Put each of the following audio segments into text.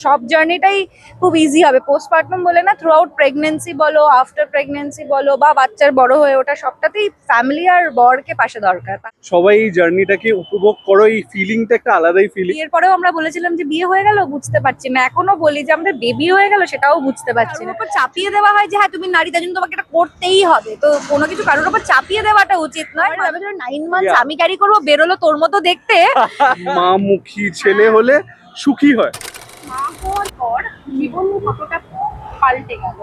সব জার্নিটাই খুব ইজি হবে। পোস্টপার্টম বলে না থ্রু আউট প্রেগনেন্সি বলো আফটার প্রেগনেন্সি বলো বা বাচ্চার বড় হয়ে ওঠা সবটাতেই ফ্যামিলি আর বরকে পাশে দরকার। সবাই এই জার্নিটাকে উপভোগ করো এই ফিলিংটা একটা আলাদাই ফিলিং বিয়ের পরেও আমরা বলেছিলাম যে বিয়ে হয়ে গেল বুঝতে পারছি না। এখনও বলি যে আমাদের বেবি হয়ে গেল সেটাও বুঝতে পারছি না। চাপিয়ে দেওয়া হয় যে হ্যাঁ তুমি নারী তার জন্য তোমাকে এটা করতেই হবে। তো কোনো কিছু কারোর উপর চাপিয়ে দেওয়াটা উচিত নয়। Nine months Yeah. আমি ক্যারি করব বেরোলো তোর মতো দেখতে। মা মুখী ছেলে হলে সুখী হয়। মা হওয়ার পর জীবন কতটা পাল্টে গেল?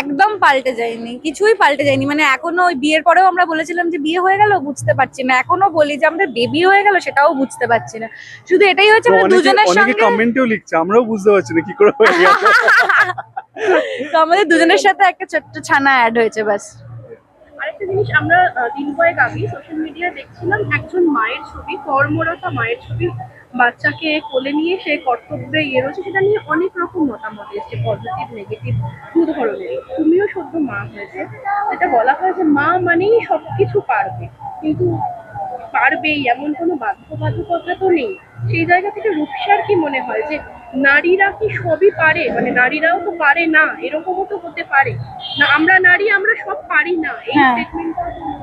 একদম পাল্টে যায়নি কিছুই পাল্টে যায়নি। মানে এখনও ওই বিয়ের পরেও আমরা বলেছিলাম যে বিয়ে হয়ে গেল বুঝতে পারছি না। এখনও বলি যে আমাদের বেবি হয়ে গেল সেটাও বুঝতে পারছি না। শুধু এটাই হচ্ছে আমরা অনেকে দুজনের অনেকে সঙ্গে কমেন্টেও লিখছে আমরাও বুঝতে পারছি না কি করে হয়ে গেছে তো আমাদের দুজনের সাথে একটা ছোট্ট ছানা অ্যাড হয়েছে ব্যাস। আরেকটা জিনিস আমরা দিন কয়েক আগে সোশ্যাল মিডিয়ায় দেখছিলাম একজন মায়ের ছবি কর্মরতা মায়ের ছবি। বাচ্চাকে কোলে নিয়ে সে কর্তব্যে ইয়ে রয়েছে সেটা নিয়ে অনেক রকম মতামত এসছে পজিটিভ নেগেটিভ দু ধরনের তুমিও সদ্য মা হয়েছে যেটা বলা হয় যে মা মানেই সবকিছু পারবে। কিন্তু পারবেই এমন কোনো বাধ্যবাধকতা তো নেই। সেই জায়গা থেকে রূপসার কি মনে হয় যে নারীরা কি সবই পারে? মানে নারীরাও তো পারে না এরকমও তো হতে পারে। না আমরা নারী আমরা সব পারি না। এই হ্যাঁ। স্টেটমেন্টটা হতেই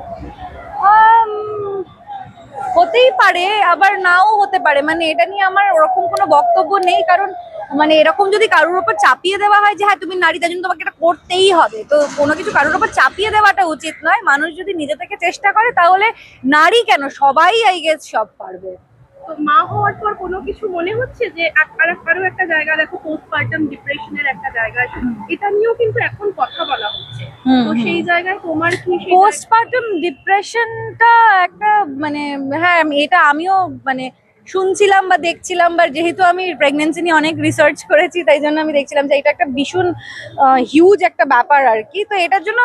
পারে, আবার নাও হতে পারে। মানে এটা নিয়ে আমার ওরকম কোনো বক্তব্য নেই, কারণ মানে এরকম যদি কারোর ওপর চাপিয়ে দেওয়া হয় যে হ্যাঁ তুমি নারী তার জন্য তোমাকে এটা করতেই হবে। তো কোনো কিছু কারোর ওপর চাপিয়ে দেওয়াটা উচিত নয়। মানুষ যদি নিজে থেকে চেষ্টা করে, তাহলে নারী কেন? সবাই আই গেস সব পারবে। তো মা হওয়ার পর কোনো কিছু মনে হচ্ছে যে আর একটা জায়গা দেখো পোস্টপার্টাম ডিপ্রেশনের একটা জায়গা এটা নিয়েও কিন্তু এখন কথা বলা হচ্ছে। তো সেই জায়গায় তোমার কি পোস্টপার্টম ডিপ্রেশনটা একটা মানে হ্যাঁ এটা আমিও মানে শুনছিলাম বা দেখছিলাম বা যেহেতু আমি প্রেগনেন্সি নিয়ে অনেক রিসার্চ করেছি তাই জন্য আমি দেখছিলাম যে এটা একটা ভীষণ হিউজ একটা ব্যাপার আর কি। তো এটার জন্য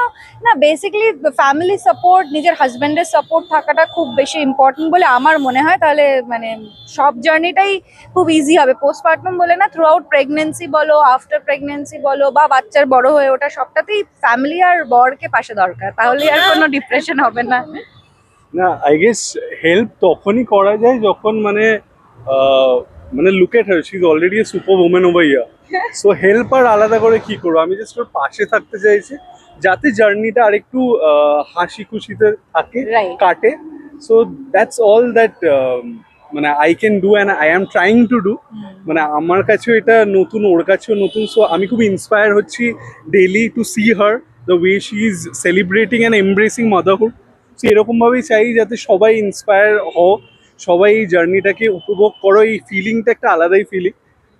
না বেসিক্যালি ফ্যামিলি সাপোর্ট নিজের হাজব্যান্ডের সাপোর্ট থাকাটা খুব বেশি ইম্পর্টেন্ট বলে আমার মনে হয়। তাহলে মানে সব জার্নিটাই খুব ইজি হবে। পোস্টপার্টম বলে না থ্রু আউট প্রেগনেন্সি বলো আফটার প্রেগনেন্সি বলো বা বাচ্চার বড় হয়ে ওঠা সবটাতেই ফ্যামিলি আর বরকে পাশে দরকার। তাহলে আর কোনো ডিপ্রেশন হবে না। না আই গেস হেল্প তখনই করা যায় যখন মানে মানে look at her she is already a super woman over year so help আর আলাদা করে কি করব? আমি জাস্ট ওর পাশে থাকতে চাইছি যাতে জার্নিটা আরেকটু হাসি খুশিতে থাকে কাটে। সো দ্যাটস অল দ্যাট মানে I can do and I am trying to do মানে আমার কাছেও এটা নতুন ওর কাছেও নতুন। সো আমি খুব ইন্সপায়ার হচ্ছি daily to see her the way she is celebrating and embracing motherhood so এরকমভাবেই চাই যাতে সবাই ইন্সপায়ার হও সবাই এই জার্নিটাকে উপভোগ করো এই ফিলিংটা একটা আলাদাই ফিলিং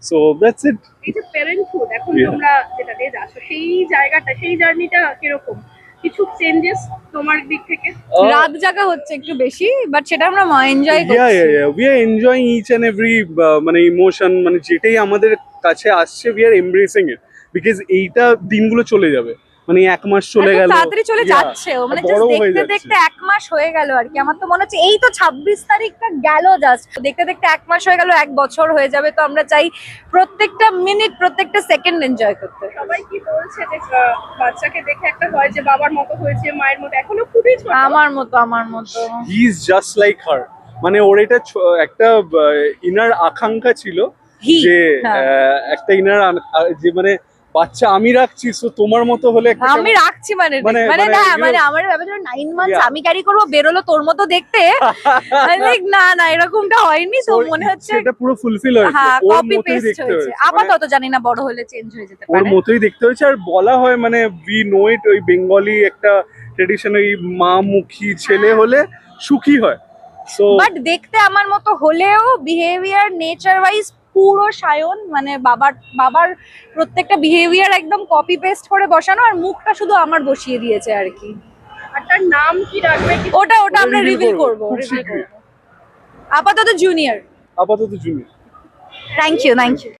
সো দ্যাটস ইট এই যে প্যারেন্টহুড এখন. তোমরা যেটা দিয়ে যাচ্ছ সেই জায়গাটা সেই জার্নিটা কীরকম? কিছু চেঞ্জেস তোমার দিক থেকে? রাত জাগা হচ্ছে একটু বেশি বাট সেটা আমরা এনজয় yeah, করছি। yeah. We are enjoying each and every uh, মানে ইমোশন মানে যেটাই আমাদের কাছে আসছে we are embracing it because এইটা দিনগুলো চলে যাবে। মানে এক মাস চলে গেল। তাড়াতাড়ি চলে. যাচ্ছে মানে দেখতে দেখতে এক মাস হয়ে গেল আর কি। আমার তো মনে হচ্ছে এই তো ছাব্বিশ তারিখটা গেল জাস্ট দেখতে দেখতে এক মাস হয়ে গেল এক বছর হয়ে যাবে তো আমরা চাই প্রত্যেকটা মিনিট প্রত্যেকটা সেকেন্ড এনজয় করতে। সবাই কি বলছে যে বাচ্চাকে দেখে একটা হয় যে বাবার মতো হয়েছে মায়ের মতো এখনও খুবই ছোট। আমার মতো আমার মতো। He is just like her মানে ওর এটা ছ- একটা ইনার আকাঙ্ক্ষা ছিল যে হ্যাঁ। একটা ইনার যে মানে বাচ্চা আমি রাখছি তো তোমার মতো হলে আমি রাখছি মানে মানে- মানে মানে না মানে আমার ব্যাপার নাইন মান্থস আমি ক্যারি করব বেরোলো তোর মতো দেখতে। like, না না এরকমটা হয়নি তো মনে হচ্ছে ইচ্ছেটা পুরো ফুলফিল হয়েছে। হ্যাঁ কপি পেস্ট হয়েছে। হয়েছে। মানে আপাতত জানি না বড় হলে চেঞ্জ হয়ে যেতে ওর মতোই দেখতে হয়েছে। আর বলা হয় মানে উই নো ইট ওই বেঙ্গলি একটা ট্রেডিশন ওই মা মুখী ছেলে হ্যাঁ। হলে সুখী হয়। বাট দেখতে আমার মতো হলেও বিহেভিয়ার নেচার ওয়াইজ পুরো সায়ন মানে বাবার বাবার প্রত্যেকটা বিহেভিয়ার একদম কপি পেস্ট করে বসানো আর মুখটা শুধু আমার বসিয়ে দিয়েছে আর কি। আর তার নাম কি রাখবে কি? ওটা ওটা আমরা রিভিল। করব। আপাতত জুনিয়র আপাতত junior thank you thank you